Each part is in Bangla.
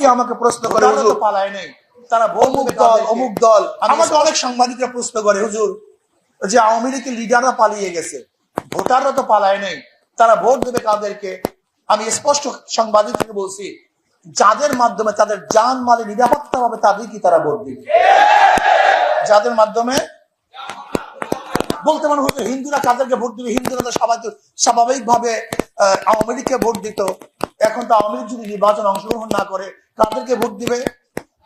অনেকেই আমাকে প্রশ্ন করে হুজুর পালায় নেই। তারা অমুক দল অমুক দল। আমাকে অনেক সাংবাদিকরা প্রশ্ন করে হুজুর যে আওয়ামী লীগের লিডাররা পালিয়ে গেছে ভোটাররা তো পালায় নেই তারা ভোট দেবে কাদেরকে? আমি স্পষ্ট সাংবাদিক থেকে বলছি যাদের মাধ্যমে তাদের জান মালে নিরাপত্তা হবে তাদেরকে তারা ভোট দিবে। যাদের মাধ্যমে? বলতে মানে হচ্ছে হিন্দুরা কাদেরকে ভোট দিবে? হিন্দুরা তো স্বাভাবিক স্বাভাবিক ভাবে আওয়ামী লীগকে ভোট দিত। এখন তো আওয়ামী যদি নির্বাচন অংশগ্রহণ না করে, কাদেরকে ভোট দিবে?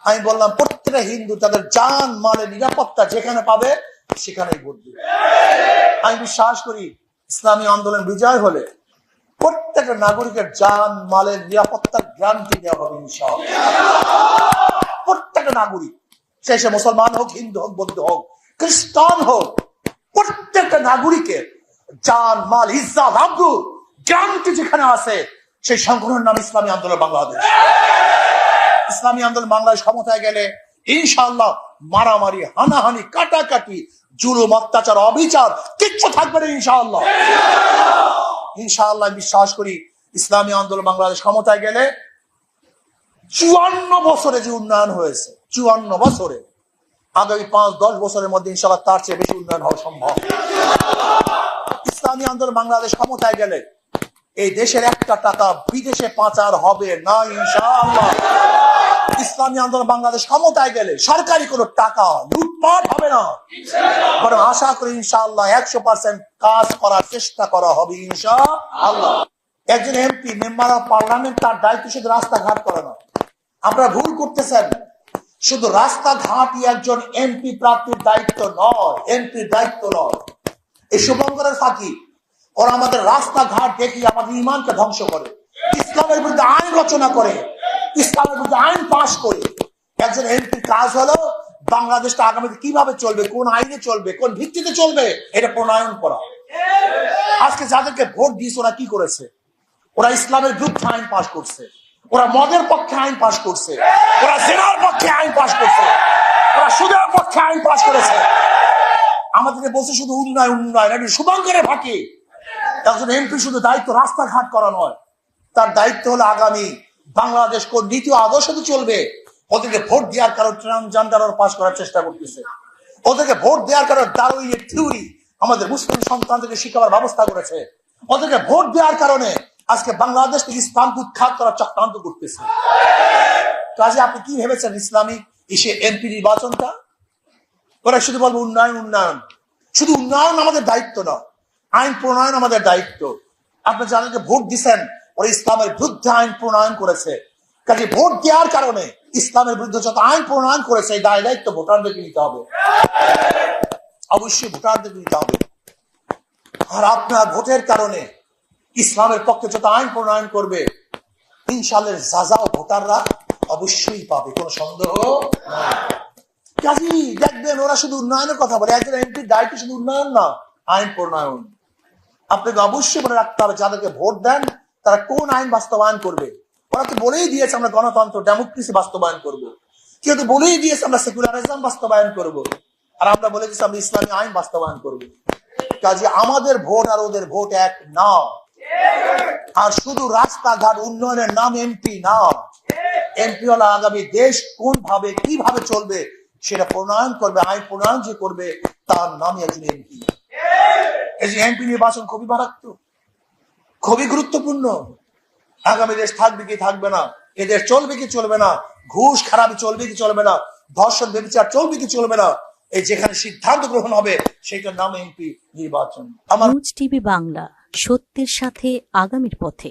আমি বললাম, প্রত্যেকটা হিন্দু তাদের জান মালে নিরাপত্তা যেখানে পাবে, সেখানেই ভোট দিবে। আমি বিশ্বাস করি, ইসলামী আন্দোলন বিজয় হলে প্রত্যেকটা নাগরিকের জান, মালের নিরাপত্তার গ্যারান্টি দেওয়া হবে, ইনশাআল্লাহ। প্রত্যেকটা নাগরিক, সে সে মুসলমান হোক, হিন্দু হোক, বৌদ্ধ হোক, খ্রিস্টান হোক, প্রত্যেকটা নাগরিকের জান, মাল, ইজ্জাত, আব্দুল গ্যারান্টি যেখানে আছে সেই সংগঠনের নাম ইসলামী আন্দোলন বাংলাদেশ। ইসলামী আন্দোলন বাংলাদেশ ক্ষমতায় গেলে ইনশাআল্লাহ মারামারি, হানাহানি, কাটাকাটি, জুলুম, অত্যাচার, অবিচার কিচ্ছু থাকবে না ইনশাআল্লাহ। ইনশাআল্লাহ বিশ্বাস করি ইসলামী আন্দোলন বাংলাদেশ ক্ষমতায় গেলে চুয়ান্ন বছরে যে উন্নয়ন হয়েছে, চুয়ান্ন বছরে, আগামী পাঁচ, দশ বছরের মধ্যে ইনশাআল্লাহ তার চেয়ে বেশি উন্নয়ন হওয়া সম্ভব। ইসলামী আন্দোলন বাংলাদেশ ক্ষমতায় গেলে এই দেশের একটা টাকা বিদেশে পাচার হবে না, ইনশাআল্লাহ। ইসলামী আন্দোলন বাংলাদেশ ক্ষমতায় গেলে সরকারি কোনো টাকা লুটপাট হবে না। বরং আশা করি ইনশাআল্লাহ একশো পার্সেন্ট কাজ করার চেষ্টা করা হবে, ইনশাআল্লাহ। একজন এমপি মেম্বার অফ পার্লামেন্ট তার দায়িত্ব শুধু রাস্তাঘাট করে না। আপনারা ভুল করতেছেন। শুধু রাস্তাঘাটই একজন এমপি প্রার্থীর দায়িত্ব নয় এমপির দায়িত্ব নয়। এই শুভঙ্করের ফাঁকি ওরা আমাদের রাস্তাঘাট দেখি আমাদের ইমানকে ধ্বংস করে। ইসলামের বিরুদ্ধে আইন রচনা করে। ইসলামের বিরুদ্ধে আইন পাশ করে। একজন এমপির কাজ হলো বাংলাদেশটা আগামীতে কীভাবে চলবে, কোন আইনে চলবে, কোন ভিত্তিতে চলবে, এটা প্রণয়ন করা। আজকে যাদেরকে ভোট দিয়েছে, ওরা কি করেছে? ওরা ইসলামের বিরুদ্ধে আইন পাশ করছে। ওরা মদের পক্ষে আইন পাশ করছে। ওরা জেনার পক্ষে আইন পাশ করছে। ওরা সুদের পক্ষে আইন পাশ করেছে। আমাদেরকে বলছে শুধু উন্নয়ন উন্নয়ন। এটি শুভঙ্করের ফাঁকি। একজন এমপি শুধু দায়িত্ব রাস্তাঘাট করা নয়, তার দায়িত্ব হলো আগামী বাংলাদেশ কোন নীতি ও আদর্শতে চলবে। ওদেরকে ভোট দেওয়ার কারণ ট্রান্সজেন্ডার পাস করার চেষ্টা করতেছে। ওদেরকে ভোট দেওয়ার কারণে দারুইনের থিওরি আমাদের মুসলিম সন্তানদেরকে শিখাবার ব্যবস্থা করেছে। ওদেরকে ভোট দেওয়ার কারণে আজকে বাংলাদেশ থেকে ইসলামকে উৎখাত করার চক্রান্ত করতেছে। কাজে আপনি কি ভেবেছেন ইসলামিক ইসে এমপি নির্বাচনটা? ওরা শুধু বলব উন্নয়ন উন্নয়ন। শুধু উন্নয়ন আমাদের দায়িত্ব না আইন প্রণয়ন আমাদের দায়িত্ব। আপনি জানেন যে ভোট দিচ্ছেন ওরা ইসলামের বিরুদ্ধে আইন প্রণয়ন করেছে। কাজে ভোট দেওয়ার কারণে ইসলামের বিরুদ্ধে যত আইন প্রণয়ন করেছে, এই দায় দায়িত্ব ভোটারদেরকে নিতে হবে। অবশ্যই ভোটারদেরকে নিতে হবে। আর আপনার ভোটের কারণে ইসলামের পক্ষে যত আইন প্রণয়ন করবে ইনশাল্লের যাজাও ভোটাররা অবশ্যই পাবে। কোনো সন্দেহ? কাজী দেখবেন ওরা শুধু উন্নয়নের কথা বলে। একজন এমপির দায়িত্ব শুধু উন্নয়ন না, আইন প্রণয়ন। আপনাকে অবশ্যই মনে রাখতে হবে, যাদেরকে ভোট দেন, তারা কোন আইন বাস্তবায়ন করবে ওরা তো বলেই দিয়েছে আমরা গণতন্ত্র ডেমোক্রেসি বাস্তবায়ন করব। কেউ তো বলেই দিয়েছে আমরা সেকুলারিজম বাস্তবায়ন করব। আর আমরা বলে দিয়েছি আমরা ইসলামী আইন বাস্তবায়ন করব। কাজে আমাদের ভোট আর ওদের ভোট এক না আর শুধু রাস্তাঘাট উন্নয়নের নাম এমপি না এমপি হলো আগামী দেশ কোন ভাবে কীভাবে চলবে, সেটা প্রণয়ন করবে, আইন প্রণয়ন যে করবে, তার নামই একজন এমপি এই যে এমপি নির্বাচন খুবই মারাত্মক, খুবই গুরুত্বপূর্ণ। আগামী দেশ থাকবে কি থাকবে না? এদের চলবে কি চলবে না? ঘুষ খারাপি চলবে কি চলবে না? ধর্ষণ বেবিচার চলবে কি চলবে না? এই যেখানে সিদ্ধান্ত গ্রহণ হবে সেটার নাম এমপি নির্বাচন। আমার টিভি বাংলা, সত্যের সাথে আগামীর পথে।